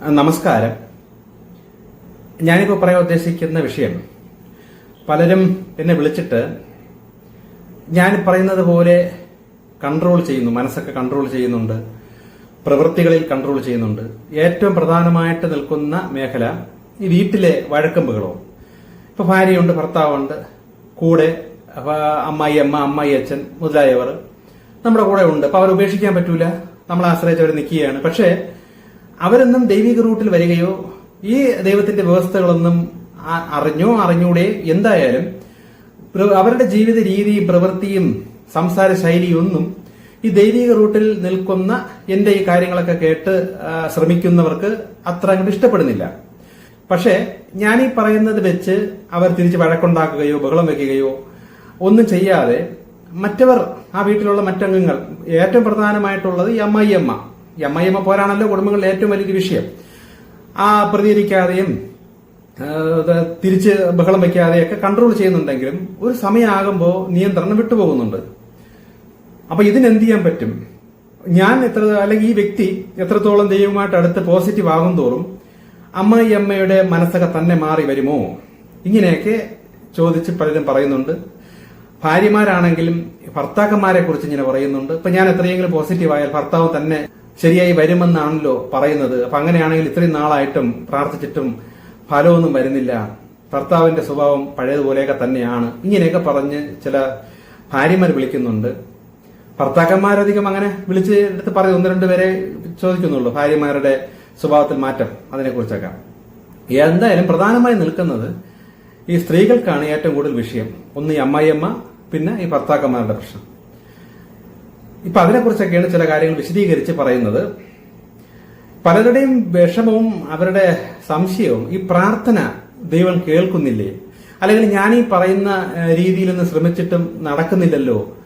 നമസ്കാരം. ഞാനിപ്പോൾ പറയാൻ ഉദ്ദേശിക്കുന്ന വിഷയം പലരും എന്നെ വിളിച്ചിട്ട് ഞാൻ പറയുന്നത് പോലെ കൺട്രോൾ ചെയ്യുന്നു മനസ്സൊക്കെ കൺട്രോൾ ചെയ്യുന്നുണ്ട് പ്രവൃത്തികളിൽ കൺട്രോൾ ചെയ്യുന്നുണ്ട്. ഏറ്റവും പ്രധാനമായിട്ട് നിൽക്കുന്ന മേഖല ഈ വീട്ടിലെ വഴക്കമ്പുകളോ. ഇപ്പൊ ഭാര്യയുണ്ട് ഭർത്താവുണ്ട് കൂടെ അമ്മായി അമ്മ അമ്മായി അച്ഛൻ മുതലായവർ നമ്മുടെ കൂടെ ഉണ്ട്. അപ്പൊ അവർ ഉപേക്ഷിക്കാൻ പറ്റൂല. നമ്മൾ ആശ്രയിച്ച് അവർ നിൽക്കുകയാണ് പക്ഷേ അവരൊന്നും ദൈവിക റൂട്ടിൽ വരികയോ ഈ ദൈവത്തിന്റെ വ്യവസ്ഥകളൊന്നും അറിഞ്ഞോ അറിഞ്ഞൂടെ? എന്തായാലും അവരുടെ ജീവിത രീതിയും പ്രവൃത്തിയും സംസാര ശൈലിയൊന്നും ഈ ദൈവിക റൂട്ടിൽ നിൽക്കുന്ന എന്റെ ഈ കാര്യങ്ങളൊക്കെ കേട്ട് ശ്രമിക്കുന്നവർക്ക് അത്ര അങ്ങോട്ട് ഇഷ്ടപ്പെടുന്നില്ല. പക്ഷേ ഞാൻ ഈ പറയുന്നത് വെച്ച് അവർ തിരിച്ച് വഴക്കുണ്ടാക്കുകയോ ബഹളം വെക്കുകയോ ഒന്നും ചെയ്യാതെ മറ്റവർ ആ വീട്ടിലുള്ള മറ്റംഗങ്ങൾ ഏറ്റവും പ്രധാനമായിട്ടുള്ളത് ഈ അമ്മായിയമ്മ അമ്മായിയമ്മ പോരാണല്ലോ കുടുംബങ്ങളിലെ ഏറ്റവും വലിയൊരു വിഷയം. ആ പ്രതികരിക്കാതെയും തിരിച്ച് ബഹളം വയ്ക്കാതെയൊക്കെ കൺട്രോൾ ചെയ്യുന്നുണ്ടെങ്കിലും ഒരു സമയമാകുമ്പോൾ നിയന്ത്രണം വിട്ടുപോകുന്നുണ്ട്. അപ്പൊ ഇതിനെന്ത് ചെയ്യാൻ പറ്റും? ഞാൻ എത്ര അല്ലെങ്കിൽ ഈ വ്യക്തി എത്രത്തോളം ദൈവമായിട്ട് അടുത്ത് പോസിറ്റീവ് ആകും തോറും അമ്മായി അമ്മയുടെ മനസ്സൊക്കെ തന്നെ മാറി വരുമോ? ഇങ്ങനെയൊക്കെ ചോദിച്ച് പലരും പറയുന്നുണ്ട്. ഭാര്യമാരാണെങ്കിലും ഭർത്താക്കന്മാരെ കുറിച്ച് ഇങ്ങനെ പറയുന്നുണ്ട്. ഇപ്പൊ ഞാൻ എത്രയെങ്കിലും പോസിറ്റീവ് ആയാൽ ഭർത്താവ് തന്നെ ശരിയായി വരുമെന്നാണല്ലോ പറയുന്നത്. അപ്പൊ അങ്ങനെയാണെങ്കിൽ ഇത്രയും നാളായിട്ടും പ്രാർത്ഥിച്ചിട്ടും ഫലമൊന്നും വരുന്നില്ല. ഭർത്താവിന്റെ സ്വഭാവം പഴയതുപോലെയൊക്കെ തന്നെയാണ്. ഇങ്ങനെയൊക്കെ പറഞ്ഞ് ചില ഭാര്യമാർ വിളിക്കുന്നുണ്ട്. ഭർത്താക്കന്മാരധികം അങ്ങനെ വിളിച്ച് എടുത്ത് പറയും. ഒന്ന് രണ്ട് പേരെ ചോദിക്കുന്നുള്ളൂ. ഭാര്യമാരുടെ സ്വഭാവത്തിൽ മാറ്റം. അതിനെക്കുറിച്ചൊക്കെ. എന്തായാലും പ്രധാനമായി നിൽക്കുന്നത് ഈ സ്ത്രീകൾക്കാണ് ഏറ്റവും കൂടുതൽ വിഷയം. ഒന്ന് ഈ അമ്മായിയമ്മ പിന്നെ ഈ ഭർത്താക്കന്മാരുടെ പ്രശ്നം. ഇപ്പൊ അതിനെക്കുറിച്ചൊക്കെയാണ് ചില കാര്യങ്ങൾ വിശദീകരിച്ച് പറയുന്നത്. പലരുടെയും വിഷമവും അവരുടെ സംശയവും ഈ പ്രാർത്ഥന ദൈവം കേൾക്കുന്നില്ലേ? അല്ലെങ്കിൽ ഞാൻ ഈ പറയുന്ന രീതിയിലൊന്നും ശ്രമിച്ചിട്ടും നടക്കുന്നില്ലല്ലോ.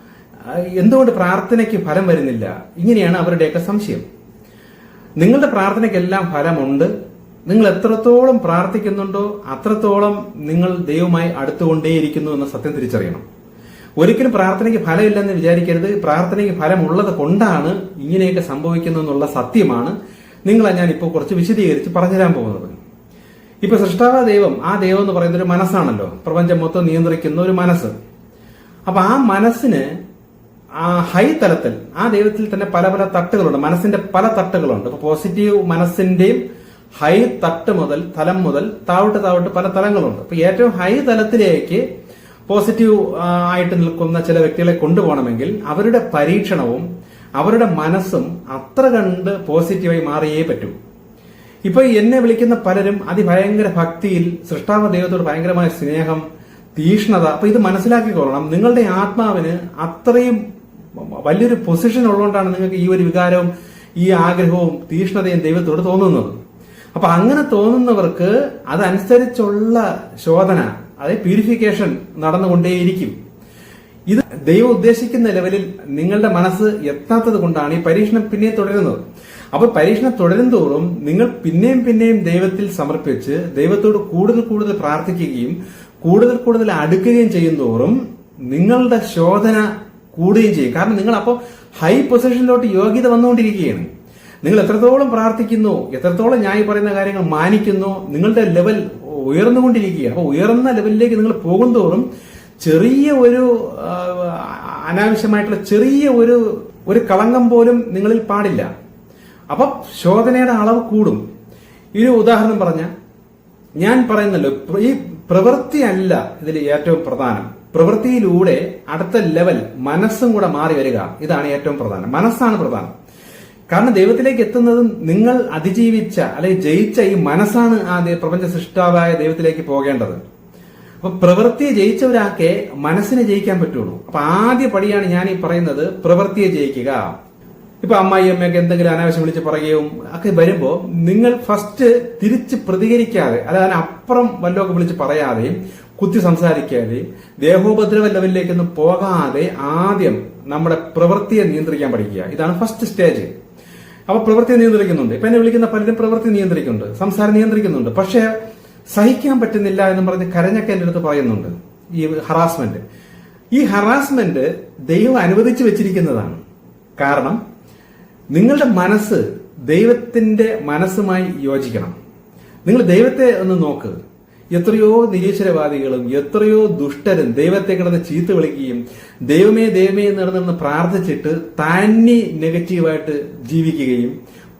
എന്തുകൊണ്ട് പ്രാർത്ഥനയ്ക്ക് ഫലം വരുന്നില്ല? ഇങ്ങനെയാണ് അവരുടെയൊക്കെ സംശയം. നിങ്ങളുടെ പ്രാർത്ഥനയ്ക്കെല്ലാം ഫലമുണ്ട്. നിങ്ങൾ എത്രത്തോളം പ്രാർത്ഥിക്കുന്നുണ്ടോ അത്രത്തോളം നിങ്ങൾ ദൈവമായി അടുത്തുകൊണ്ടേയിരിക്കുന്നു എന്ന സത്യം തിരിച്ചറിയണം. ഒരിക്കലും പ്രാർത്ഥനയ്ക്ക് ഫലമില്ലെന്ന് വിചാരിക്കരുത്. പ്രാർത്ഥനയ്ക്ക് ഫലമുള്ളത് കൊണ്ടാണ് ഇങ്ങനെയൊക്കെ സംഭവിക്കുന്നതെന്നുള്ള സത്യമാണ്. നിങ്ങളെ ഞാൻ ഇപ്പോൾ കുറച്ച് വിശദീകരിച്ച് പറഞ്ഞുതരാൻ പോകുന്നത്. ഇപ്പൊ സൃഷ്ടാവ ദൈവം ആ ദൈവം എന്ന് പറയുന്ന ഒരു മനസ്സാണല്ലോ. പ്രപഞ്ചം മൊത്തം നിയന്ത്രിക്കുന്ന ഒരു മനസ്സ്. അപ്പൊ ആ മനസ്സിന് ആ ഹൈ തലത്തിൽ ആ ദൈവത്തിൽ തന്നെ പല പല തട്ടുകളുണ്ട്. മനസ്സിന്റെ പല തട്ടുകളുണ്ട്. ഇപ്പൊ പോസിറ്റീവ് മനസ്സിന്റെയും ഹൈ തട്ട് മുതൽ തലം മുതൽ താവിട്ട് താവിട്ട് പല തലങ്ങളുണ്ട്. അപ്പൊ ഏറ്റവും ഹൈ തലത്തിലേക്ക് പോസിറ്റീവ് ആയിട്ട് നിൽക്കുന്ന ചില വ്യക്തികളെ കൊണ്ടുപോകണമെങ്കിൽ അവരുടെ പരീക്ഷണവും അവരുടെ മനസ്സും അത്ര കണ്ട് പോസിറ്റീവായി മാറിയേ പറ്റൂ. ഇപ്പൊ എന്നെ വിളിക്കുന്ന പലരും അതിഭയങ്കര ഭക്തിയിൽ സൃഷ്ടാവ ദൈവത്തോട് ഭയങ്കരമായ സ്നേഹം തീഷ്ണത അപ്പൊ ഇത് മനസ്സിലാക്കിക്കൊള്ളണം. നിങ്ങളുടെ ആത്മാവിന് അത്രയും വലിയൊരു പൊസിഷൻ ഉള്ളതുകൊണ്ടാണ് നിങ്ങൾക്ക് ഈ ഒരു വികാരവും ഈ ആഗ്രഹവും തീഷ്ണതയും ദൈവത്തോട് തോന്നുന്നത്. അപ്പൊ അങ്ങനെ തോന്നുന്നവർക്ക് അതനുസരിച്ചുള്ള ശോധന അതായത് പ്യൂരിഫിക്കേഷൻ നടന്നുകൊണ്ടേയിരിക്കും. ഇത് ദൈവം ഉദ്ദേശിക്കുന്ന ലെവലിൽ നിങ്ങളുടെ മനസ്സ് എത്താത്തത് കൊണ്ടാണ് ഈ പരീക്ഷണം പിന്നെയും തുടരുന്നത്. അപ്പൊ പരീക്ഷണം തുടരും തോറും നിങ്ങൾ പിന്നെയും പിന്നെയും ദൈവത്തിൽ സമർപ്പിച്ച് ദൈവത്തോട് കൂടുതൽ കൂടുതൽ പ്രാർത്ഥിക്കുകയും കൂടുതൽ കൂടുതൽ അടുക്കുകയും ചെയ്യും തോറും നിങ്ങളുടെ ശോധന കൂടുകയും ചെയ്യും. കാരണം നിങ്ങൾ അപ്പോൾ ഹൈ പൊസിഷനിലോട്ട് യോഗ്യത വന്നുകൊണ്ടിരിക്കുകയാണ്. നിങ്ങൾ എത്രത്തോളം പ്രാർത്ഥിക്കുന്നു എത്രത്തോളം ഞാൻ ഈ പറയുന്ന കാര്യങ്ങൾ മാനിക്കുന്നു നിങ്ങളുടെ ലെവൽ ഉയർന്നുകൊണ്ടിരിക്കുകയാണ്. അപ്പോൾ ഉയർന്ന ലെവലിലേക്ക് നിങ്ങൾ പോകുന്തോറും ചെറിയ ഒരു അനാവശ്യമായിട്ടുള്ള ചെറിയ ഒരു ഒരു കളങ്കം പോലും നിങ്ങളിൽ പാടില്ല. അപ്പൊ ശോധനയുടെ അളവ് കൂടും. ഈ ഒരു ഉദാഹരണം പറഞ്ഞ ഞാൻ പറയുന്നല്ലോ ഈ പ്രവൃത്തിയല്ല ഇതിൽ ഏറ്റവും പ്രധാനം. പ്രവൃത്തിയിലൂടെ അടുത്ത ലെവൽ മനസ്സും കൂടെ മാറി വരിക. ഇതാണ് ഏറ്റവും പ്രധാനം. മനസ്സാണ് പ്രധാനം. കാരണം ദൈവത്തിലേക്ക് എത്തുന്നതും നിങ്ങൾ അതിജീവിച്ച അല്ലെങ്കിൽ ജയിച്ച ഈ മനസ്സാണ് ആ പ്രപഞ്ച സൃഷ്ടാവായ ദൈവത്തിലേക്ക് പോകേണ്ടത്. അപ്പൊ പ്രവൃത്തിയെ ജയിച്ചവരാക്കെ മനസ്സിനെ ജയിക്കാൻ പറ്റുള്ളൂ. അപ്പൊ ആദ്യ പടിയാണ് ഞാൻ ഈ പറയുന്നത് പ്രവൃത്തിയെ ജയിക്കുക. ഇപ്പൊ അമ്മായി അമ്മയൊക്കെ എന്തെങ്കിലും അനാവശ്യം വിളിച്ച് പറയുകയും ഒക്കെ വരുമ്പോൾ നിങ്ങൾ ഫസ്റ്റ് തിരിച്ച് പ്രതികരിക്കാതെ അതായത് അപ്പുറം വല്ലതൊക്കെ വിളിച്ച് പറയാതെയും കുത്തി സംസാരിക്കാതെ ദേഹോപദ്രവ ലെവലിലേക്കൊന്നും പോകാതെ ആദ്യം നമ്മുടെ പ്രവൃത്തിയെ നിയന്ത്രിക്കാൻ പഠിക്കുക. ഇതാണ് ഫസ്റ്റ് സ്റ്റേജ് അപ്പൊ പ്രവൃത്തി നിയന്ത്രിക്കുന്നുണ്ട്. ഇപ്പൊ എന്നെ വിളിക്കുന്ന പലരും പ്രവൃത്തി നിയന്ത്രിക്കുന്നുണ്ട്. സംസാരം നിയന്ത്രിക്കുന്നുണ്ട്. പക്ഷേ സഹിക്കാൻ പറ്റുന്നില്ല എന്ന് പറഞ്ഞ് കരഞ്ഞൊക്കെ എന്റെ അടുത്ത് പറയുന്നുണ്ട് ഈ ഹറാസ്മെന്റ് ഈ ഹറാസ്മെന്റ് ദൈവം അനുവദിച്ചു വെച്ചിരിക്കുന്നതാണ്. കാരണം നിങ്ങളുടെ മനസ്സ് ദൈവത്തിന്റെ മനസ്സുമായി യോജിക്കണം. നിങ്ങൾ ദൈവത്തെ ഒന്ന് നോക്ക്. എത്രയോ നിരീശ്വരവാദികളും എത്രയോ ദുഷ്ടരും ദൈവത്തെ കിടന്ന് ചീത്ത വിളിക്കുകയും ദൈവമേ ദൈവമേ എന്ന് നടന്ന് പ്രാർത്ഥിച്ചിട്ട് തന്നെ നെഗറ്റീവായിട്ട് ജീവിക്കുകയും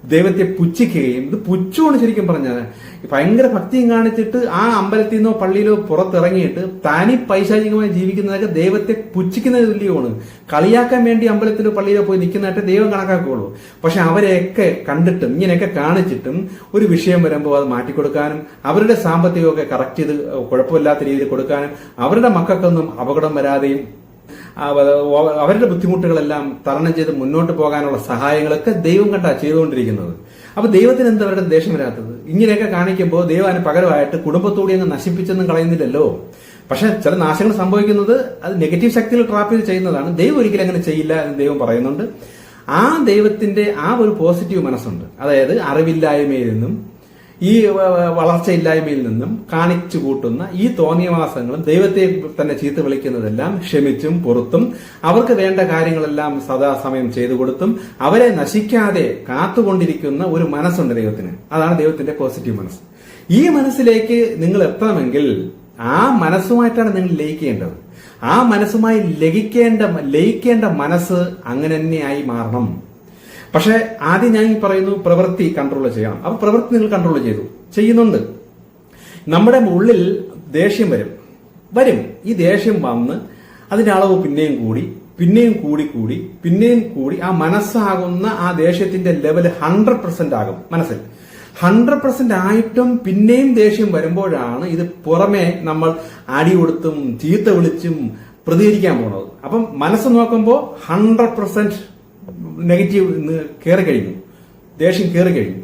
ദൈവത്തെ പുച്ഛിക്കുകയും ഇത് പുച്ഛമാണ് ശരിക്കും പറഞ്ഞത് ഭയങ്കര ഭക്തിയും കാണിച്ചിട്ട് ആ അമ്പലത്തിൽ നിന്നോ പള്ളിയിലോ പുറത്തിറങ്ങിയിട്ട് താനി പൈശാചികമായി ജീവിക്കുന്നതൊക്കെ ദൈവത്തെ പുച്ഛിക്കുന്ന തുല്യമാണ്. കളിയാക്കാൻ വേണ്ടി അമ്പലത്തിലോ പള്ളിയിലോ പോയി നിൽക്കുന്നതായിട്ട് ദൈവം കണക്കാക്കുകയുള്ളൂ പക്ഷെ അവരെയൊക്കെ കണ്ടിട്ടും ഇങ്ങനെയൊക്കെ കാണിച്ചിട്ടും ഒരു വിഷയം വരുമ്പോൾ അത് മാറ്റിക്കൊടുക്കാനും അവരുടെ സാമ്പത്തികമൊക്കെ കറക്റ്റ് ചെയ്ത് കുഴപ്പമില്ലാത്ത രീതിയിൽ കൊടുക്കാനും അവരുടെ മക്കൾക്കൊന്നും അപകടം വരാതെയും അവരുടെ ബുദ്ധിമുട്ടുകളെല്ലാം തരണം ചെയ്ത് മുന്നോട്ട് പോകാനുള്ള സഹായങ്ങളൊക്കെ ദൈവം കണ്ടാ ചെയ്തുകൊണ്ടിരിക്കുന്നത്. അപ്പൊ ദൈവത്തിന് എന്താ അവരുടെ ദേഷ്യം വരാത്തത്? ഇങ്ങനെയൊക്കെ കാണിക്കുമ്പോൾ ദൈവം അതിന് പകരമായിട്ട് കുടുംബത്തോടെ അങ്ങ് നശിപ്പിച്ചെന്നും കളയുന്നില്ലല്ലോ. പക്ഷെ ചില നാശങ്ങൾ സംഭവിക്കുന്നത് അത് നെഗറ്റീവ് ശക്തികൾ ട്രാപ്പ് ചെയ്ത് ചെയ്യുന്നതാണ്. ദൈവം ഒരിക്കലും അങ്ങനെ ചെയ്യില്ല എന്ന് ദൈവം പറയുന്നുണ്ട്. ആ ദൈവത്തിന്റെ ആ ഒരു പോസിറ്റീവ് മനസ്സുണ്ട്. അതായത് അറിവില്ലായ്മയിൽ നിന്നും ഈ വളർച്ചയില്ലായ്മയിൽ നിന്നും കാണിച്ചു കൂട്ടുന്ന ഈ തോന്നിയവാസങ്ങളും ദൈവത്തെ തന്നെ ചീത്ത വിളിക്കുന്നതെല്ലാം ക്ഷമിച്ചും പുറത്തും അവർക്ക് വേണ്ട കാര്യങ്ങളെല്ലാം സദാസമയം ചെയ്തു കൊടുത്തും അവരെ നശിക്കാതെ കാത്തുകൊണ്ടിരിക്കുന്ന ഒരു മനസ്സുണ്ട് ദൈവത്തിന്. അതാണ് ദൈവത്തിന്റെ പോസിറ്റീവ് മനസ്സ്. ഈ മനസ്സിലേക്ക് നിങ്ങൾ എത്തണമെങ്കിൽ ആ മനസ്സുമായിട്ടാണ് നിങ്ങൾ ലയിക്കേണ്ടത്. ആ മനസ്സുമായി ലയിക്കേണ്ട ലയിക്കേണ്ട മനസ്സ് അങ്ങനെ തന്നെയായി മാറണം. പക്ഷെ ആദ്യം ഞാൻ ഈ പറയുന്നു പ്രവൃത്തി കൺട്രോൾ ചെയ്യണം. അപ്പൊ പ്രവൃത്തി നിങ്ങൾ കൺട്രോൾ ചെയ്തു. ചെയ്യുന്നുണ്ട്. നമ്മുടെ ഉള്ളിൽ ദേഷ്യം വരും. വരും. ഈ ദേഷ്യം വന്ന് അതിന്റെ അളവ് പിന്നെയും കൂടി പിന്നെയും കൂടി കൂടി പിന്നെയും കൂടി ആ മനസ്സാകുന്ന ആ ദേഷ്യത്തിന്റെ ലെവൽ ഹൺഡ്രഡ് പെർസെന്റ് ആകും മനസ്സിൽ. ഹൺഡ്രഡ് പെർസെന്റ് ആയിട്ടും പിന്നെയും ദേഷ്യം വരുമ്പോഴാണ് ഇത് പുറമെ നമ്മൾ അടി കൊടുത്തും ചീത്ത വിളിച്ചും പ്രതികരിക്കാൻ പോണത്. അപ്പം മനസ്സ് നോക്കുമ്പോൾ ഹൺഡ്രഡ് പെർസെന്റ് നെഗറ്റീവ് കയറി കഴിഞ്ഞു. ദേഷ്യം കയറി കഴിഞ്ഞു.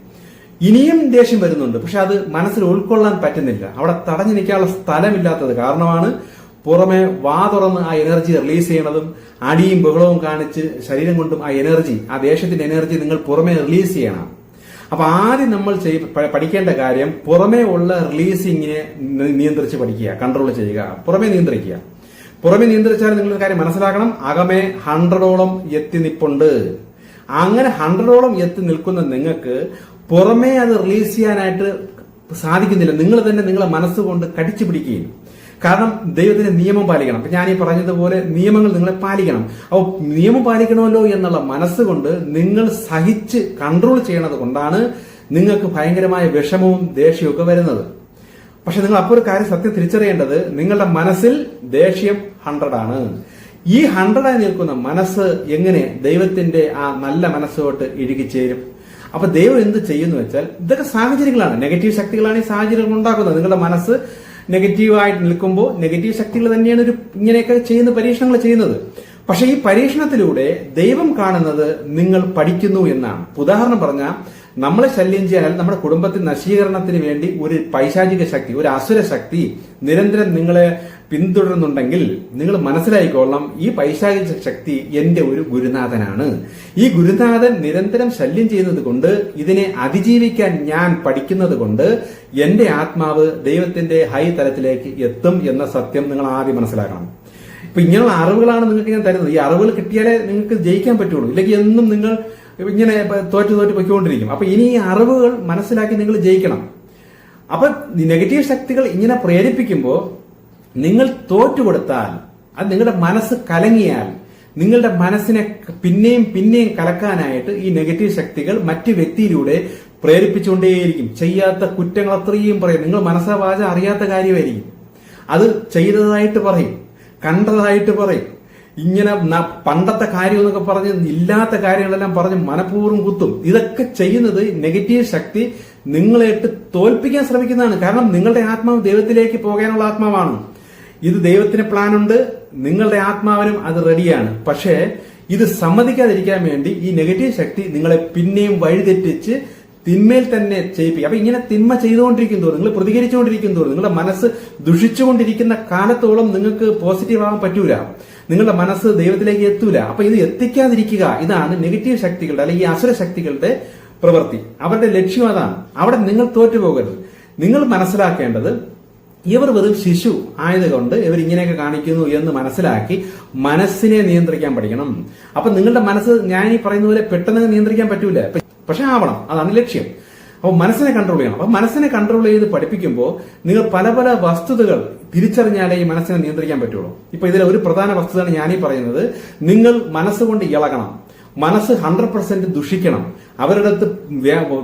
ഇനിയും ദേഷ്യം വരുന്നുണ്ട്. പക്ഷെ അത് മനസ്സിൽ ഉൾക്കൊള്ളാൻ പറ്റുന്നില്ല. അവിടെ തടഞ്ഞു നിൽക്കാനുള്ള സ്ഥലമില്ലാത്തത് കാരണമാണ് പുറമെ വാ തുറന്ന് ആ എനർജി റിലീസ് ചെയ്യണതും അടിയും ബഹളവും കാണിച്ച് ശരീരം കൊണ്ടും ആ എനർജി ആ ദേഷ്യത്തിന്റെ എനർജി നിങ്ങൾ പുറമെ റിലീസ് ചെയ്യണം. അപ്പൊ ആദ്യം നമ്മൾ പഠിക്കേണ്ട കാര്യം പുറമേ ഉള്ള റിലീസിങ്ങിനെ നിയന്ത്രിച്ച് പഠിക്കുക കൺട്രോൾ ചെയ്യുക പുറമേ നിയന്ത്രിക്കുക. പുറമെ നിയന്ത്രിച്ചാൽ നിങ്ങൾ കാര്യം മനസ്സിലാക്കണം. അകമേ ഹൺഡ്രഡോളം എത്തി നിപ്പുണ്ട്. അങ്ങനെ ഹൺഡ്രഡോളം എത്തി നിൽക്കുന്ന നിങ്ങൾക്ക് പുറമേ അത് റിലീസ് ചെയ്യാനായിട്ട് സാധിക്കുന്നില്ല. നിങ്ങൾ തന്നെ നിങ്ങളെ മനസ്സുകൊണ്ട് കടിച്ചു പിടിക്കുകയും. കാരണം ദൈവത്തിന്റെ നിയമം പാലിക്കണം. അപ്പൊ ഞാൻ ഈ പറഞ്ഞതുപോലെ നിയമങ്ങൾ നിങ്ങളെ പാലിക്കണം. അപ്പോൾ നിയമം പാലിക്കണമല്ലോ എന്നുള്ള മനസ്സുകൊണ്ട് നിങ്ങൾ സഹിച്ച് കൺട്രോൾ ചെയ്യണത് കൊണ്ടാണ് നിങ്ങൾക്ക് ഭയങ്കരമായ വിഷമവും ദേഷ്യവും ഒക്കെ വരുന്നത്. പക്ഷെ നിങ്ങൾ അപ്പോൾ ഒരു കാര്യം സത്യം തിരിച്ചറിയേണ്ടത് നിങ്ങളുടെ മനസ്സിൽ ദേഷ്യം ഹൺഡ്രഡ് ആണ്. ഈ ഹൺഡ്രഡായി നിൽക്കുന്ന മനസ്സ് എങ്ങനെ ദൈവത്തിന്റെ ആ നല്ല മനസ്സോട്ട് ഇഴുകിച്ചേരും അപ്പൊ ദൈവം എന്ത് ചെയ്യുന്നു വെച്ചാൽ ഇതൊക്കെ സാഹചര്യങ്ങളാണ്. നെഗറ്റീവ് ശക്തികളാണ് ഈ സാഹചര്യങ്ങൾ ഉണ്ടാക്കുന്നത്. നിങ്ങളുടെ മനസ്സ് നെഗറ്റീവായിട്ട് നിൽക്കുമ്പോൾ നെഗറ്റീവ് ശക്തികൾ തന്നെയാണ് ഒരു ഇങ്ങനെയൊക്കെ ചെയ്യുന്ന പരീക്ഷണങ്ങൾ ചെയ്യുന്നത്. പക്ഷെ ഈ പരീക്ഷണത്തിലൂടെ ദൈവം കാണുന്നത് നിങ്ങൾ പഠിക്കുന്നു എന്നാണ്. ഉദാഹരണം പറഞ്ഞാൽ നമ്മളെ ശല്യം ചെയ്യാൻ നമ്മുടെ കുടുംബത്തിൽ നശീകരണത്തിന് വേണ്ടി ഒരു പൈശാചിക ശക്തി ഒരു അസുര ശക്തി നിരന്തരം നിങ്ങളെ പിന്തുടരുന്നുണ്ടെങ്കിൽ നിങ്ങൾ മനസ്സിലായിക്കോളണം ഈ പൈശാചിക ശക്തി എന്റെ ഒരു ഗുരുനാഥനാണ്. ഈ ഗുരുനാഥൻ നിരന്തരം ശല്യം ചെയ്യുന്നത് കൊണ്ട് ഇതിനെ അതിജീവിക്കാൻ ഞാൻ പഠിക്കുന്നത് കൊണ്ട് എന്റെ ആത്മാവ് ദൈവത്തിന്റെ ഹൈ തലത്തിലേക്ക് എത്തും എന്ന സത്യം നിങ്ങൾ ആദ്യം മനസ്സിലാക്കണം. ഇപ്പൊ ഇങ്ങനെയുള്ള അറിവുകളാണ് നിങ്ങൾക്ക് ഞാൻ തരുന്നത്. ഈ അറിവുകൾ കിട്ടിയാലേ നിങ്ങൾക്ക് ജയിക്കാൻ പറ്റുള്ളൂ. ഇല്ലെങ്കിൽ എന്നും നിങ്ങൾ ഇങ്ങനെ തോറ്റ് തോറ്റ് പൊയ്ക്കൊണ്ടിരിക്കും. അപ്പൊ ഇനി ഈ അറിവുകൾ മനസ്സിലാക്കി നിങ്ങൾ ജയിക്കണം. അപ്പൊ നെഗറ്റീവ് ശക്തികൾ ഇങ്ങനെ പ്രേരിപ്പിക്കുമ്പോൾ നിങ്ങൾ തോറ്റുകൊടുത്താൽ അത് നിങ്ങളുടെ മനസ്സ് കലങ്ങിയാൽ നിങ്ങളുടെ മനസ്സിനെ പിന്നെയും പിന്നെയും കലക്കാനായിട്ട് ഈ നെഗറ്റീവ് ശക്തികൾ മറ്റു വ്യക്തിയിലൂടെ പ്രേരിപ്പിച്ചുകൊണ്ടേയിരിക്കും. ചെയ്യാത്ത കുറ്റങ്ങൾ അത്രയും പറയും. നിങ്ങൾ മനസ്സാ വാച അറിയാത്ത കാര്യമായിരിക്കും. അത് ചെയ്തതായിട്ട് പറയും. കണ്ടതായിട്ട് പറയും. ഇങ്ങനെ പണ്ടത്തെ കാര്യം എന്നൊക്കെ പറഞ്ഞ് ഇല്ലാത്ത കാര്യങ്ങളെല്ലാം പറഞ്ഞ് മനഃപൂർവം കുത്തും. ഇതൊക്കെ ചെയ്യുന്നത് നെഗറ്റീവ് ശക്തി നിങ്ങളെയിട്ട് തോൽപ്പിക്കാൻ ശ്രമിക്കുന്നതാണ്. കാരണം നിങ്ങളുടെ ആത്മാവ് ദൈവത്തിലേക്ക് പോകാനുള്ള ആത്മാവാണ്. ഇത് ദൈവത്തിന് പ്ലാനുണ്ട്. നിങ്ങളുടെ ആത്മാവിനും അത് റെഡിയാണ്. പക്ഷേ ഇത് സമ്മതിക്കാതിരിക്കാൻ വേണ്ടി ഈ നെഗറ്റീവ് ശക്തി നിങ്ങളെ പിന്നെയും വഴിതെറ്റിച്ച് തിന്മയിൽ തന്നെ ചെയ്യിപ്പിക്കുക അപ്പൊ ഇങ്ങനെ തിന്മ ചെയ്തുകൊണ്ടിരിക്കും തോറും നിങ്ങൾ പ്രതികരിച്ചുകൊണ്ടിരിക്കും തോറും നിങ്ങളുടെ മനസ്സ് ദുഷിച്ചുകൊണ്ടിരിക്കുന്ന കാലത്തോളം നിങ്ങൾക്ക് പോസിറ്റീവ് ആവാൻ പറ്റൂല. നിങ്ങളുടെ മനസ്സ് ദൈവത്തിലേക്ക് എത്തൂല. അപ്പൊ ഇത് എത്തിക്കാതിരിക്കുക ഇതാണ് നെഗറ്റീവ് ശക്തികളുടെ അല്ലെങ്കിൽ അസുര ശക്തികളുടെ പ്രവൃത്തി. അവരുടെ ലക്ഷ്യം അതാണ്. അവിടെ നിങ്ങൾ തോറ്റുപോകരുത്. നിങ്ങൾ മനസ്സിലാക്കേണ്ടത് ഇവർ വെറും ശിശു ആയതുകൊണ്ട് ഇവർ ഇങ്ങനെയൊക്കെ കാണിക്കുന്നു എന്ന് മനസ്സിലാക്കി മനസ്സിനെ നിയന്ത്രിക്കാൻ പഠിക്കണം. അപ്പൊ നിങ്ങളുടെ മനസ്സ് ഞാൻ ഈ പറയുന്ന പോലെ പെട്ടെന്ന് നിയന്ത്രിക്കാൻ പറ്റൂല. പക്ഷെ ആവണം. അതാണ് ലക്ഷ്യം. അപ്പോൾ മനസ്സിനെ കൺട്രോൾ ചെയ്യണം. അപ്പൊ മനസ്സിനെ കൺട്രോൾ ചെയ്ത് പഠിപ്പിക്കുമ്പോൾ നിങ്ങൾ പല പല വസ്തുതകൾ തിരിച്ചറിഞ്ഞാലേ ഈ മനസ്സിനെ നിയന്ത്രിക്കാൻ പറ്റുള്ളൂ. ഇപ്പൊ ഇതിലെ ഒരു പ്രധാന വസ്തുതയാണ് ഞാനീ പറയുന്നത്. നിങ്ങൾ മനസ്സുകൊണ്ട് ഇളകണം. മനസ്സ് ഹൺഡ്രഡ് പെർസെന്റ് ദുഷിക്കണം. അവരുടെ അടുത്ത്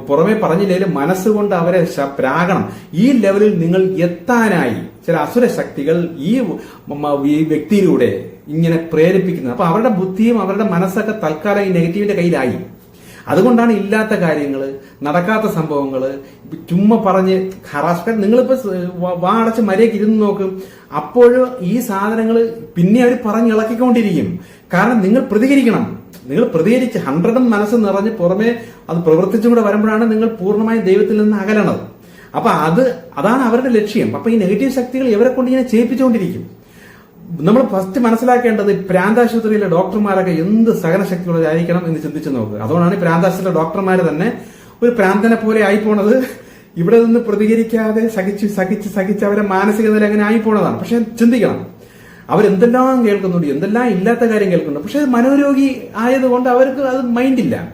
പുറമെ പറഞ്ഞില്ലെങ്കിലും മനസ്സുകൊണ്ട് അവരെ പ്രാകണം. ഈ ലെവലിൽ നിങ്ങൾ എത്താനായി. ചില അസുര ശക്തികൾ ഈ വ്യക്തിയിലൂടെ ഇങ്ങനെ പ്രേരിപ്പിക്കുന്നത്. അപ്പൊ അവരുടെ ബുദ്ധിയും അവരുടെ മനസ്സൊക്കെ തൽക്കാലം ഈ നെഗറ്റീവിന്റെ കയ്യിലായി. അതുകൊണ്ടാണ് ഇല്ലാത്ത കാര്യങ്ങൾ നടക്കാത്ത സംഭവങ്ങൾ ചുമ്മാ പറഞ്ഞ് ഹറാസ്മെന്റ് നിങ്ങളിപ്പോ വ- അടച്ച് മര്യാദയ്ക്ക് ഇരുന്ന് നോക്കും. അപ്പോഴും ഈ സാധനങ്ങൾ പിന്നെ അവർ പറഞ്ഞിളക്കിക്കൊണ്ടിരിക്കും കാരണം നിങ്ങൾ പ്രതികരിക്കണം. നിങ്ങൾ പ്രതികരിച്ച് ഹൺഡ്രഡും മനസ്സ് നിറഞ്ഞ് പുറമെ അത് പ്രവർത്തിച്ചും കൂടെ വരുമ്പോഴാണ് നിങ്ങൾ പൂർണമായും ദൈവത്തിൽ നിന്ന് അകലണത്. അപ്പൊ അത് അതാണ് അവരുടെ ലക്ഷ്യം. അപ്പൊ ഈ നെഗറ്റീവ് ശക്തികൾ ഇവരെ കൊണ്ട് ഇങ്ങനെ ചെയ്യിപ്പിച്ചുകൊണ്ടിരിക്കും. നമ്മൾ ഫസ്റ്റ് മനസ്സിലാക്കേണ്ടത് പ്രാന്താശുപത്രിയിലെ ഡോക്ടർമാരൊക്കെ എന്ത് സഹനശക്തിയുള്ളതായിരിക്കണം എന്ന് ചിന്തിച്ചു നോക്കുക. അതുകൊണ്ടാണ് പ്രാന്താശുപത്രിയിലെ ഡോക്ടർമാർ തന്നെ ഒരു പ്രാന്തനെ പോലെ ആയി പോണത് ഇവിടെ നിന്ന് പ്രതികരിക്കാതെ സഹിച്ച് സഹിച്ച് സഹിച്ച് അവരെ മാനസിക നില അങ്ങനെ ആയി പോണതാണ് പക്ഷെ ചിന്തിക്കണം. അവരെന്തെല്ലാം കേൾക്കുന്നുണ്ട് എന്തെല്ലാം ഇല്ലാത്ത കാര്യം കേൾക്കുന്നുണ്ട്. പക്ഷെ മനോരോഗി ആയതുകൊണ്ട് അവർക്ക് അത് മൈൻഡില്ല.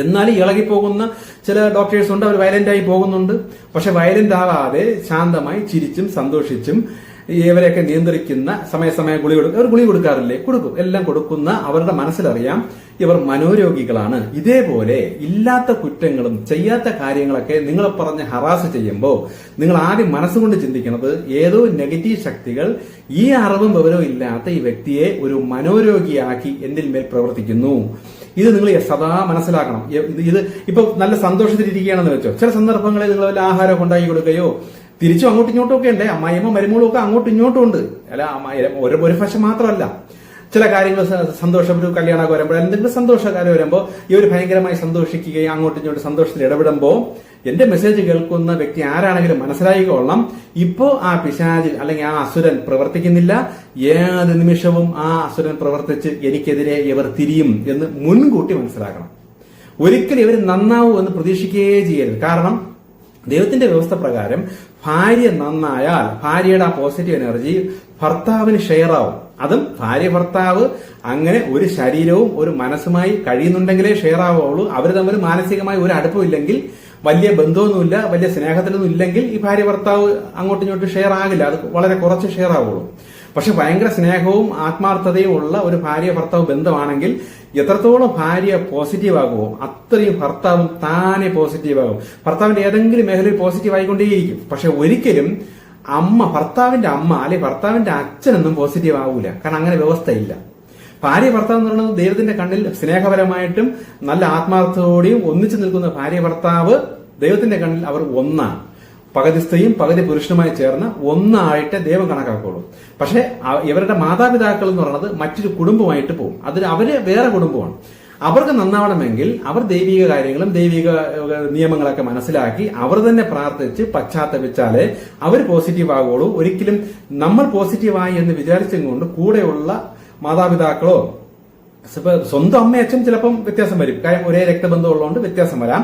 എന്നാൽ ഇളകിപ്പോകുന്ന ചില ഡോക്ടേഴ്സ് ഉണ്ട് അവർ വയലന്റ് ആയി പോകുന്നുണ്ട്. പക്ഷെ വയലന്റ് ആവാതെ ശാന്തമായി ചിരിച്ചും സന്തോഷിച്ചും ഇവരെയൊക്കെ നിയന്ത്രിക്കുന്ന സമയസമയം ഗുളി കൊടുക്കും അവർ ഗുളി കൊടുക്കാറില്ലേ? കൊടുക്കും. എല്ലാം കൊടുക്കുന്ന അവരുടെ മനസ്സിലറിയാം ഇവർ മനോരോഗികളാണ്. ഇതേപോലെ ഇല്ലാത്ത കുറ്റങ്ങളും ചെയ്യാത്ത കാര്യങ്ങളൊക്കെ നിങ്ങൾ പറഞ്ഞ് ഹറാസ് ചെയ്യുമ്പോൾ നിങ്ങൾ ആദ്യം മനസ്സുകൊണ്ട് ചിന്തിക്കുന്നത് ഏതോ നെഗറ്റീവ് ശക്തികൾ ഈ അറിവും വിവരവും ഇല്ലാത്ത ഈ വ്യക്തിയെ ഒരു മനോരോഗിയാക്കി എന്നിൽ മേൽ പ്രവർത്തിക്കുന്നു? ഇത് നിങ്ങൾ സദാ മനസ്സിലാക്കണം. ഇത് ഇപ്പൊ നല്ല സന്തോഷത്തിലിരിക്കുകയാണെന്ന് വെച്ചോ. ചില സന്ദർഭങ്ങളിൽ നിങ്ങൾ വല്ല ആഹാരം ഉണ്ടാക്കി കൊടുക്കുകയോ തിരിച്ചും അങ്ങോട്ടും ഇങ്ങോട്ടും ഒക്കെ ഉണ്ട്. അമ്മായിമ്മ മരുമോളും ഒക്കെ അങ്ങോട്ടും ഇങ്ങോട്ടും ഉണ്ട്. അല്ല ഒരു ഒരു വശം മാത്രമല്ല. ചില കാര്യങ്ങൾ സന്തോഷം ഒരു കല്യാണമൊക്കെ വരുമ്പോൾ എന്തെങ്കിലും സന്തോഷകാര്യം വരുമ്പോൾ ഒരു ഭയങ്കരമായി സന്തോഷിക്കുകയും അങ്ങോട്ടും ഇങ്ങോട്ടും സന്തോഷത്തിൽ ഇടപെടുമ്പോൾ എന്റെ മെസ്സേജ് കേൾക്കുന്ന വ്യക്തി ആരാണെങ്കിലും മനസ്സിലായിക്കൊള്ളാം ഇപ്പോ ആ പിശാജ് അല്ലെങ്കിൽ ആ അസുരൻ പ്രവർത്തിക്കുന്നില്ല. ഏത് നിമിഷവും ആ അസുരൻ പ്രവർത്തിച്ച് എനിക്കെതിരെ ഇവർ തിരിയും എന്ന് മുൻകൂട്ടി മനസ്സിലാക്കണം. ഒരിക്കലും ഇവർ നന്നാവൂ എന്ന് പ്രതീക്ഷിക്കുകയേ ചെയ്യരുത്. കാരണം ദൈവത്തിന്റെ വ്യവസ്ഥ പ്രകാരം ഭാര്യ നന്നായാൽ ഭാര്യയുടെ ആ പോസിറ്റീവ് എനർജി ഭർത്താവിന് ഷെയർ ആവും. അതും ഭാര്യ ഭർത്താവ് അങ്ങനെ ഒരു ശരീരവും ഒരു മനസ്സുമായി കഴിയുന്നുണ്ടെങ്കിലേ ഷെയർ ആവുള്ളൂ അവർ തമ്മിൽ മാനസികമായി ഒരു അടുപ്പമില്ലെങ്കിൽ വലിയ ബന്ധമൊന്നുമില്ല വലിയ സ്നേഹത്തിലൊന്നും ഇല്ലെങ്കിൽ ഈ ഭാര്യ ഭർത്താവ് അങ്ങോട്ടും ഇങ്ങോട്ടും ഷെയർ ആകില്ല. അത് വളരെ കുറച്ച് ഷെയർ ആവുള്ളൂ പക്ഷെ ഭയങ്കര സ്നേഹവും ആത്മാർത്ഥതയും ഉള്ള ഒരു ഭാര്യ ഭർത്താവ് ബന്ധമാണെങ്കിൽ എത്രത്തോളം ഭാര്യ പോസിറ്റീവ് ആകുമോ അത്രയും ഭർത്താവും താനെ പോസിറ്റീവ് ആകും ഭർത്താവിന്റെ ഏതെങ്കിലും മേഖലയിൽ പോസിറ്റീവ് ആയിക്കൊണ്ടേയിരിക്കും പക്ഷെ ഒരിക്കലും അമ്മ ഭർത്താവിന്റെ അമ്മ അല്ലെങ്കിൽ ഭർത്താവിന്റെ അച്ഛനൊന്നും പോസിറ്റീവ് ആവൂല കാരണം അങ്ങനെ വ്യവസ്ഥയില്ല. ഭാര്യ ഭർത്താവ് എന്ന് പറയുന്നത് ദൈവത്തിന്റെ കണ്ണിൽ സ്നേഹപരമായിട്ടും നല്ല ആത്മാർത്ഥതയോടെയും ഒന്നിച്ചു നിൽക്കുന്ന ഭാര്യ ഭർത്താവ് ദൈവത്തിന്റെ കണ്ണിൽ അവർ ഒന്നാണ്. പകുതി സ്ത്രീയും പകുതി പുരുഷനുമായി ചേർന്ന് ഒന്നായിട്ട് ദൈവം കണക്കാക്കുള്ളൂ പക്ഷെ ഇവരുടെ മാതാപിതാക്കൾ എന്ന് പറയുന്നത് മറ്റൊരു കുടുംബമായിട്ട് പോകും അതിൽ അവർ വേറെ കുടുംബമാണ്. അവർക്ക് നന്നാവണമെങ്കിൽ അവർ ദൈവിക കാര്യങ്ങളും ദൈവിക നിയമങ്ങളൊക്കെ മനസ്സിലാക്കി അവർ തന്നെ പ്രാർത്ഥിച്ച് പശ്ചാത്തപിച്ചാലേ അവർ പോസിറ്റീവ് ആകുള്ളൂ ഒരിക്കലും നമ്മൾ പോസിറ്റീവായി എന്ന് വിചാരിച്ചും കൊണ്ട് കൂടെയുള്ള മാതാപിതാക്കളോ സ്വന്തം അമ്മയച്ചും ചിലപ്പം വ്യത്യാസം വരും. കാര്യം ഒരേ രക്തബന്ധം ഉള്ളതുകൊണ്ട് വ്യത്യാസം വരാം.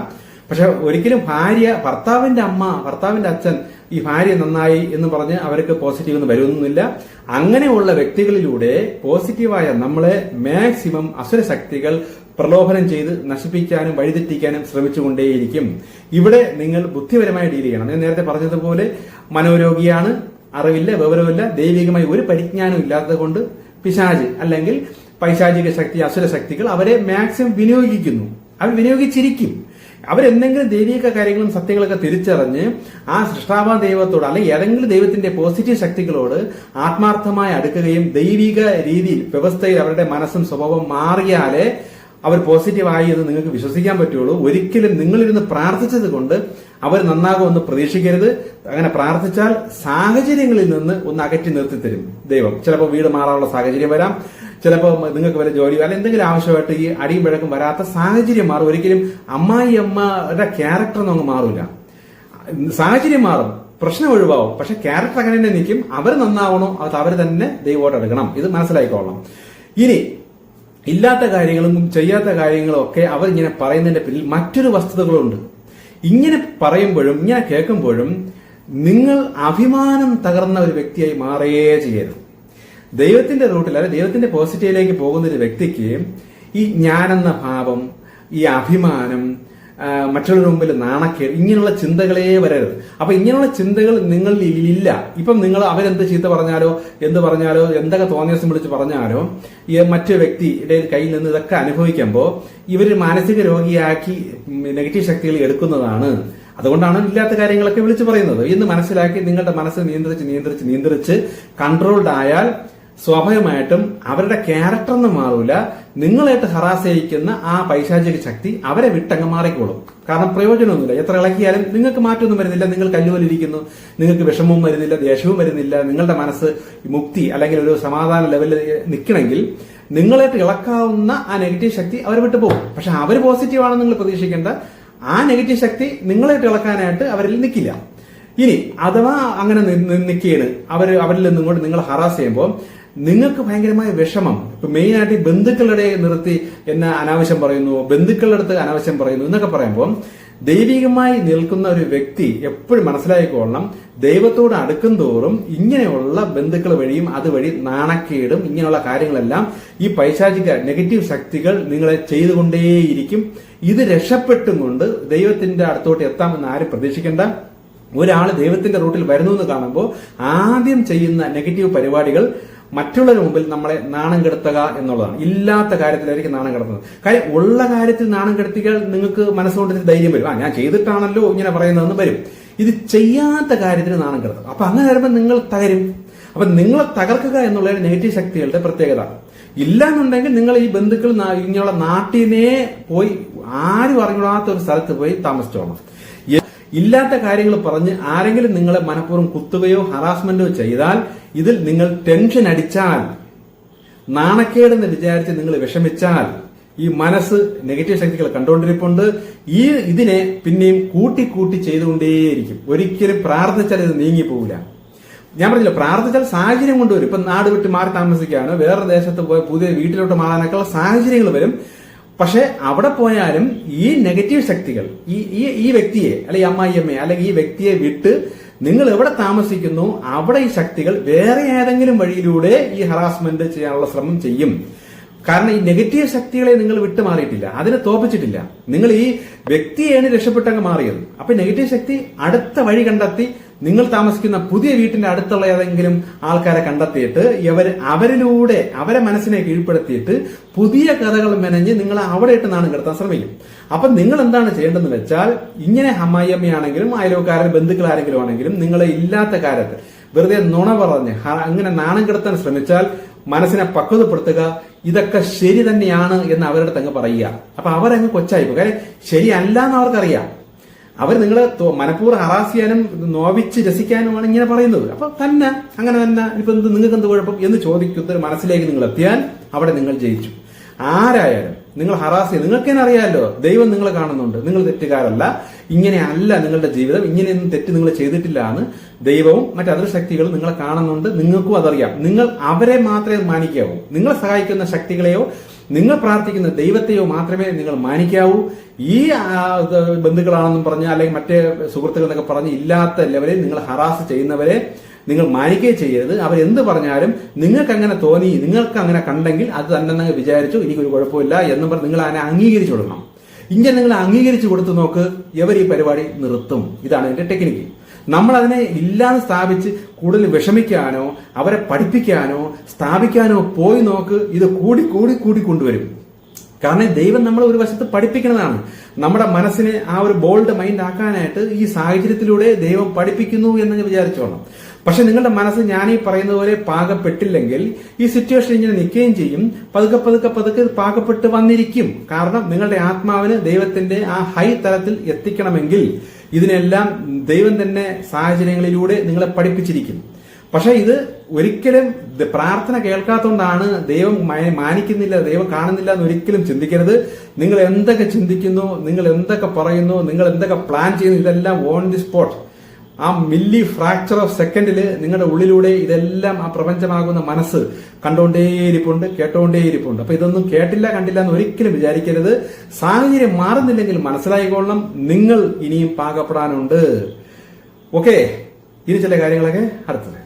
പക്ഷെ ഒരിക്കലും ഭാര്യ ഭർത്താവിന്റെ അമ്മ ഭർത്താവിന്റെ അച്ഛൻ ഈ ഭാര്യ നന്നായി എന്ന് പറഞ്ഞ് അവർക്ക് പോസിറ്റീവ് എന്ന് വരുന്നില്ല. അങ്ങനെയുള്ള വ്യക്തികളിലൂടെ പോസിറ്റീവായ നമ്മളെ മാക്സിമം അസുര ശക്തികൾ പ്രലോഭനം ചെയ്ത് നശിപ്പിക്കാനും വഴിതെറ്റിക്കാനും ശ്രമിച്ചുകൊണ്ടേയിരിക്കും. ഇവിടെ നിങ്ങൾ ബുദ്ധിപരമായി ഡീൽ ചെയ്യണം. ഞാൻ നേരത്തെ പറഞ്ഞതുപോലെ മനോരോഗിയാണ് അറിവില്ല വിവരമില്ല ദൈവികമായി ഒരു പരിജ്ഞാനം ഇല്ലാത്തത് പിശാജ് അല്ലെങ്കിൽ പൈശാചിക ശക്തി അസുര ശക്തികൾ അവരെ മാക്സിമം വിനിയോഗിക്കുന്നു. അവർ വിനിയോഗിച്ചിരിക്കും. അവരെന്തെങ്കിലും ദൈവിക കാര്യങ്ങളും സത്യങ്ങളൊക്കെ തിരിച്ചറിഞ്ഞ് ആ സൃഷ്ടാവ ദൈവത്തോട് അല്ലെങ്കിൽ ഏതെങ്കിലും ദൈവത്തിന്റെ പോസിറ്റീവ് ശക്തികളോട് ആത്മാർത്ഥമായി അടുക്കുകയും ദൈവിക രീതിയിൽ വ്യവസ്ഥയിൽ അവരുടെ മനസ്സും സ്വഭാവം മാറിയാലേ അവർ പോസിറ്റീവായി എന്ന് നിങ്ങൾക്ക് വിശ്വസിക്കാൻ പറ്റുള്ളൂ. ഒരിക്കലും നിങ്ങളിരുന്ന് പ്രാർത്ഥിച്ചത് കൊണ്ട് അവർ നന്നാകുമെന്ന് പ്രതീക്ഷിക്കരുത്. അങ്ങനെ പ്രാർത്ഥിച്ചാൽ സാഹചര്യങ്ങളിൽ നിന്ന് ഒന്ന് അകറ്റി നിർത്തി തരും ദൈവം. ചിലപ്പോൾ വീട് മാറാനുള്ള സാഹചര്യം വരാം. ചിലപ്പോൾ നിങ്ങൾക്ക് വരെ ജോലി അല്ലെങ്കിൽ എന്തെങ്കിലും ആവശ്യമായിട്ട് ഈ അടിയും വഴക്കും വരാത്ത സാഹചര്യം മാറും. ഒരിക്കലും അമ്മായി അമ്മയുടെ ക്യാരക്ടർ ഒന്നും അങ്ങ് മാറൂല. സാഹചര്യം മാറും. പ്രശ്നം ഒഴിവാവും. പക്ഷെ ക്യാരക്ടർ അങ്ങനെ തന്നെ നിൽക്കും. അവർ നന്നാവണോ. അത് അവർ തന്നെ ദൈവമായിട്ട് എടുക്കണം. ഇത് മനസ്സിലായിക്കോളണം. ഇനി ഇല്ലാത്ത കാര്യങ്ങളും ചെയ്യാത്ത കാര്യങ്ങളും ഒക്കെ അവർ ഇങ്ങനെ പറയുന്നതിന്റെ പിന്നിൽ മറ്റൊരു വസ്തുതകളുണ്ട്. ഇങ്ങനെ പറയുമ്പോഴും ഇങ്ങനെ കേൾക്കുമ്പോഴും നിങ്ങൾ അഭിമാനം തകർന്ന ഒരു വ്യക്തിയായി മാറുകയേ ചെയ്യരുത്. ദൈവത്തിന്റെ റൂട്ടിൽ അല്ലെ ദൈവത്തിന്റെ പോസിറ്റീവിലേക്ക് പോകുന്ന ഒരു വ്യക്തിക്ക് ഈ ഞാനെന്ന ഭാവം ഈ അഭിമാനം മറ്റുള്ളവരുടെ മുമ്പിൽ നാണക്കേട് ഇങ്ങനെയുള്ള ചിന്തകളേ വരരുത്. അപ്പൊ ഇങ്ങനെയുള്ള ചിന്തകൾ നിങ്ങളിൽ ഇല്ല. ഇപ്പം നിങ്ങൾ അവരെന്ത് ചീത്ത പറഞ്ഞാലോ എന്ത് പറഞ്ഞാലോ എന്തൊക്കെ തോന്നിയസം വിളിച്ച് പറഞ്ഞാലോ ഈ മറ്റു വ്യക്തിയുടെ കയ്യിൽ നിന്ന് ഇതൊക്കെ അനുഭവിക്കുമ്പോൾ ഇവർ മാനസിക രോഗിയാക്കി നെഗറ്റീവ് ശക്തികൾ എടുക്കുന്നതാണ്. അതുകൊണ്ടാണ് ഇല്ലാത്ത കാര്യങ്ങളൊക്കെ വിളിച്ചു പറയുന്നത്. എന്ന് മനസ്സിലാക്കി നിങ്ങളുടെ മനസ്സ് നിയന്ത്രിച്ച് നിയന്ത്രിച്ച് നിയന്ത്രിച്ച് കൺട്രോൾഡ് ആയാൽ സ്വാഭാവികമായിട്ടും അവരുടെ ക്യാരക്ടർ ഒന്നും മാറൂല. നിങ്ങളായിട്ട് ഹറാസ് ചെയ്യിക്കുന്ന ആ പൈശാചിക ശക്തി അവരെ വിട്ടങ്ങ് മാറിക്കോളും. കാരണം പ്രയോജനമൊന്നുമില്ല. എത്ര ഇളക്കിയാലും നിങ്ങൾക്ക് മാറ്റമൊന്നും വരുന്നില്ല. നിങ്ങൾ കല്ലുപോലിരിക്കുന്നു നിങ്ങൾക്ക് വിഷമവും വരുന്നില്ല. ദേഷ്യവും വരുന്നില്ല. നിങ്ങളുടെ മനസ്സ് മുക്തി അല്ലെങ്കിൽ ഒരു സമാധാന ലെവലിൽ നിൽക്കണമെങ്കിൽ നിങ്ങളായിട്ട് ഇളക്കാവുന്ന ആ നെഗറ്റീവ് ശക്തി അവർ വിട്ടു പോകും. പക്ഷെ അവർ പോസിറ്റീവാണെന്ന് നിങ്ങൾ പ്രതീക്ഷിക്കേണ്ട. ആ നെഗറ്റീവ് ശക്തി നിങ്ങളായിട്ട് ഇളക്കാനായിട്ട് അവരിൽ നിൽക്കില്ല. ഇനി അഥവാ അങ്ങനെ നിൽക്കുകയാണ്. അവർ അവരിൽ നിന്നും കൊണ്ട് നിങ്ങൾ ഹറാസ് ചെയ്യുമ്പോൾ നിങ്ങൾക്ക് ഭയങ്കരമായ വിഷമം. ഇപ്പൊ ഈ ബന്ധുക്കളുടെ നിർത്തി എന്നെ അനാവശ്യം പറയുന്നു ബന്ധുക്കളുടെ അടുത്ത് അനാവശ്യം പറയുന്നു എന്നൊക്കെ പറയുമ്പോൾ ദൈവികമായി നിൽക്കുന്ന ഒരു വ്യക്തി എപ്പോഴും മനസ്സിലായിക്കൊള്ളണം ദൈവത്തോട് അടുക്കും തോറും ഇങ്ങനെയുള്ള ബന്ധുക്കൾ വഴിയും അതുവഴി നാണക്കേടും ഇങ്ങനെയുള്ള കാര്യങ്ങളെല്ലാം ഈ പൈശാചിക നെഗറ്റീവ് ശക്തികൾ നിങ്ങളെ ചെയ്തുകൊണ്ടേയിരിക്കും. ഇത് രക്ഷപ്പെട്ടും കൊണ്ട് ദൈവത്തിന്റെ അടുത്തോട്ട് എത്താമെന്ന് ആരും പ്രതീക്ഷിക്കേണ്ട. ഒരാൾ ദൈവത്തിന്റെ റൂട്ടിൽ വരുന്നു എന്ന് കാണുമ്പോൾ ആദ്യം ചെയ്യുന്ന നെഗറ്റീവ് പരിപാടികൾ മറ്റുള്ളവരുടെ മുമ്പിൽ നമ്മളെ നാണം കെടുത്തുക എന്നുള്ളതാണ്. ഇല്ലാത്ത കാര്യത്തിലായിരിക്കും നാണം കെടുത്തുന്നത്. കാര്യം ഉള്ള കാര്യത്തിൽ നാണം കെടുത്തിയാൽ നിങ്ങൾക്ക് മനസ്സുകൊണ്ട് ധൈര്യം വരും. ആ ഞാൻ ചെയ്തിട്ടാണല്ലോ ഇങ്ങനെ പറയുന്നതെന്ന് വരും. ഇത് ചെയ്യാത്ത കാര്യത്തിൽ നാണം കെടുത്തും. അപ്പൊ അങ്ങനെ വരുമ്പോൾ നിങ്ങൾ തകരും. അപ്പൊ നിങ്ങളെ തകർക്കുക എന്നുള്ള നെഗറ്റീവ് ശക്തികളുടെ പ്രത്യേകത. ഇല്ലാന്നുണ്ടെങ്കിൽ നിങ്ങൾ ഈ ബന്ധുക്കൾ ഇങ്ങനെയുള്ള നാട്ടിനെ പോയി ആരും അറിഞ്ഞാത്ത ഒരു സ്ഥലത്ത് പോയി താമസിച്ചോണം ഇല്ലാത്ത കാര്യങ്ങൾ പറഞ്ഞ് ആരെങ്കിലും നിങ്ങളെ മനഃപൂർവം കുത്തുകയോ ഹറാസ്മെന്റോ ചെയ്താൽ ഇതിൽ നിങ്ങൾ ടെൻഷൻ അടിച്ചാൽ നാണക്കേടെന്ന് വിചാരിച്ച് നിങ്ങൾ വിഷമിച്ചാൽ ഈ മനസ്സ് നെഗറ്റീവ് ശക്തികൾ കണ്ടുകൊണ്ടിരിപ്പുണ്ട്. ഈ ഇതിനെ പിന്നെയും കൂട്ടി കൂട്ടി ചെയ്തുകൊണ്ടേയിരിക്കും. ഒരിക്കലും പ്രാർത്ഥിച്ചാൽ ഇത് നീങ്ങിപ്പോവില്ല. ഞാൻ പറഞ്ഞില്ല പ്രാർത്ഥിച്ചാൽ സാഹചര്യം കൊണ്ടുവരും. ഇപ്പൊ നാട് വിട്ട് മാറി താമസിക്കുകയാണ്. വേറെ ദേശത്ത് പോയി പുതിയ വീട്ടിലോട്ട് മാറാനൊക്കെയുള്ള സാഹചര്യങ്ങൾ വരും. പക്ഷെ അവിടെ പോയാലും ഈ നെഗറ്റീവ് ശക്തികൾ ഈ ഈ വ്യക്തിയെ അല്ലെങ്കിൽ അമ്മായിയമ്മയെ അല്ലെങ്കിൽ ഈ വ്യക്തിയെ വിട്ട് നിങ്ങൾ എവിടെ താമസിക്കുന്നു അവിടെ ഈ ശക്തികൾ വേറെ ഏതെങ്കിലും വഴിയിലൂടെ ഈ ഹറാസ്മെന്റ് ചെയ്യാനുള്ള ശ്രമം ചെയ്യും. കാരണം ഈ നെഗറ്റീവ് ശക്തികളെ നിങ്ങൾ വിട്ടുമാറിയിട്ടില്ല അതിനെ തോപ്പിച്ചിട്ടില്ല. നിങ്ങൾ ഈ വ്യക്തിയാണ് രക്ഷപ്പെട്ടങ്ങ് മാറിയത്. അപ്പൊ നെഗറ്റീവ് ശക്തി അടുത്ത വഴി കണ്ടെത്തി നിങ്ങൾ താമസിക്കുന്ന പുതിയ വീട്ടിന്റെ അടുത്തുള്ള ഏതെങ്കിലും ആൾക്കാരെ കണ്ടെത്തിയിട്ട് ഇവർ അവരിലൂടെ അവരെ മനസ്സിനെ കീഴ്പ്പെടുത്തിയിട്ട് പുതിയ കഥകൾ മെനഞ്ഞ് നിങ്ങൾ അവിടെ ഇട്ട് നാണം കിടത്താൻ ശ്രമിക്കും. അപ്പൊ നിങ്ങൾ എന്താണ് ചെയ്യേണ്ടതെന്ന് വെച്ചാൽ ഇങ്ങനെ അമ്മായിയമ്മയാണെങ്കിലും അയലോക്കാരൻ ബന്ധുക്കൾ ആരെങ്കിലും ആണെങ്കിലും നിങ്ങളെ ഇല്ലാത്ത കാര്യത്തിൽ വെറുതെ നുണ പറഞ്ഞ് അങ്ങനെ നാണം കിടത്താൻ ശ്രമിച്ചാൽ മനസ്സിനെ പക്വതപ്പെടുത്തുക ഇതൊക്കെ ശരി തന്നെയാണ് എന്ന് അവരുടെ തങ്ങ് പറയുക. അപ്പൊ അവരങ്ങ് കൊച്ചായി പോകും ശരിയല്ല എന്ന് അവർക്കറിയാം. അവർ നിങ്ങളെ മനഃപൂർവം ഹറാസ് ചെയ്യാനും നോവിച്ച് രസിക്കാനുമാണ് ഇങ്ങനെ പറയുന്നത്. അപ്പൊ തന്നെ അങ്ങനെ തന്നെ ഇപ്പൊ എന്ത് നിങ്ങൾക്ക് എന്ത് കുഴപ്പം എന്ന് ചോദിക്കുന്ന മനസ്സിലേക്ക് നിങ്ങൾ എത്തിയാൽ അവിടെ നിങ്ങൾ ജയിച്ചു. ആരായാലും നിങ്ങൾ ഹറാസ് ചെയ്യും നിങ്ങൾക്ക് തന്നെ അറിയാമല്ലോ ദൈവം നിങ്ങളെ കാണുന്നുണ്ട്. നിങ്ങൾ തെറ്റുകാരല്ല. ഇങ്ങനെയല്ല നിങ്ങളുടെ ജീവിതം. ഇങ്ങനെയൊന്നും തെറ്റ് നിങ്ങൾ ചെയ്തിട്ടില്ല എന്ന് ദൈവവും മറ്റു ശക്തികളും നിങ്ങളെ കാണുന്നുണ്ട്. നിങ്ങൾക്കും അതറിയാം. നിങ്ങൾ അവരെ മാത്രമേ മാനിക്കാവൂ. നിങ്ങളെ സഹായിക്കുന്ന ശക്തികളെയോ നിങ്ങൾ പ്രാർത്ഥിക്കുന്ന ദൈവത്തെയോ മാത്രമേ നിങ്ങൾ മാനിക്കാവൂ. ഈ ബന്ധുക്കളാണെന്നും പറഞ്ഞ് അല്ലെങ്കിൽ മറ്റേ സുഹൃത്തുക്കൾ എന്നൊക്കെ പറഞ്ഞ് ഇല്ലാത്ത ലെവലിൽ നിങ്ങൾ ഹറാസ് ചെയ്യുന്നവരെ നിങ്ങൾ മാനിക്കുകയും ചെയ്യരുത്. അവരെന്ത് പറഞ്ഞാലും നിങ്ങൾക്ക് അങ്ങനെ തോന്നി നിങ്ങൾക്ക് അങ്ങനെ കണ്ടെങ്കിൽ അത് തന്നെ നിങ്ങൾ വിചാരിച്ചു എനിക്കൊരു കുഴപ്പമില്ല എന്നും പറഞ്ഞ് നിങ്ങൾ അതിനെ അംഗീകരിച്ചു കൊടുക്കണം. ഇങ്ങനെ നിങ്ങൾ അംഗീകരിച്ചു കൊടുത്തു നോക്ക് ഇവർ ഈ പരിപാടി നിർത്തും. ഇതാണ് എന്റെ ടെക്നിക്ക്. നമ്മൾ അതിനെ ഇല്ലാതെ സ്ഥാപിച്ച് കൂടുതൽ വിഷമിക്കാനോ അവരെ പഠിപ്പിക്കാനോ സ്ഥാപിക്കാനോ പോയി നോക്ക് ഇത് കൂടി കൂടി കൂടി കൊണ്ടുവരും. കാരണം ദൈവം നമ്മൾ ഒരു വശത്ത് പഠിപ്പിക്കുന്നതാണ്. നമ്മുടെ മനസ്സിനെ ആ ഒരു ബോൾഡ് മൈൻഡ് ആക്കാനായിട്ട് ഈ സാഹചര്യത്തിലൂടെ ദൈവം പഠിപ്പിക്കുന്നു എന്ന് വിചാരിച്ചോണം പക്ഷെ നിങ്ങളുടെ മനസ്സ് ഞാൻ ഈ പറയുന്ന പോലെ പാകപ്പെട്ടില്ലെങ്കിൽ ഈ സിറ്റുവേഷൻ ഇങ്ങനെ നിൽക്കുകയും ചെയ്യും. പതുക്കെ പതുക്കെ പതുക്കെ പാകപ്പെട്ട് വന്നിരിക്കും. കാരണം നിങ്ങളുടെ ആത്മാവിന് ദൈവത്തിന്റെ ആ ഹൈ തലത്തിൽ എത്തിക്കണമെങ്കിൽ ഇതിനെല്ലാം ദൈവം തന്നെ സാഹചര്യങ്ങളിലൂടെ നിങ്ങളെ പഠിപ്പിച്ചിരിക്കും. പക്ഷെ ഇത് ഒരിക്കലും പ്രാർത്ഥന കേൾക്കാത്തതുകൊണ്ടാണ് ദൈവം മാനിക്കുന്നില്ല ദൈവം കാണുന്നില്ല എന്ന് ഒരിക്കലും ചിന്തിക്കരുത്. നിങ്ങൾ എന്തൊക്കെ ചിന്തിക്കുന്നു നിങ്ങൾ എന്തൊക്കെ പറയുന്നു നിങ്ങൾ എന്തൊക്കെ പ്ലാൻ ചെയ്യുന്നു ഇതെല്ലാം ഓൺ ദി സ്പോട്ട് ആ മില്ലി ഫ്രാക്ചർ ഓഫ് സെക്കൻഡിൽ നിങ്ങളുടെ ഉള്ളിലൂടെ ഇതെല്ലാം ആ പ്രപഞ്ചമാകുന്ന മനസ്സ് കണ്ടുകൊണ്ടേയിരിപ്പുണ്ട് കേട്ടുകൊണ്ടേയിരിപ്പുണ്ട് അപ്പൊ ഇതൊന്നും കേട്ടില്ല കണ്ടില്ല എന്ന് ഒരിക്കലും വിചാരിക്കരുത്. സാഹചര്യം മാറുന്നില്ലെങ്കിൽ മനസ്സിലായിക്കൊള്ളണം നിങ്ങൾ ഇനിയും പാകപ്പെടാനുണ്ട്. ഓക്കെ ഇനി ചില കാര്യങ്ങളൊക്കെ അടുത്തത്.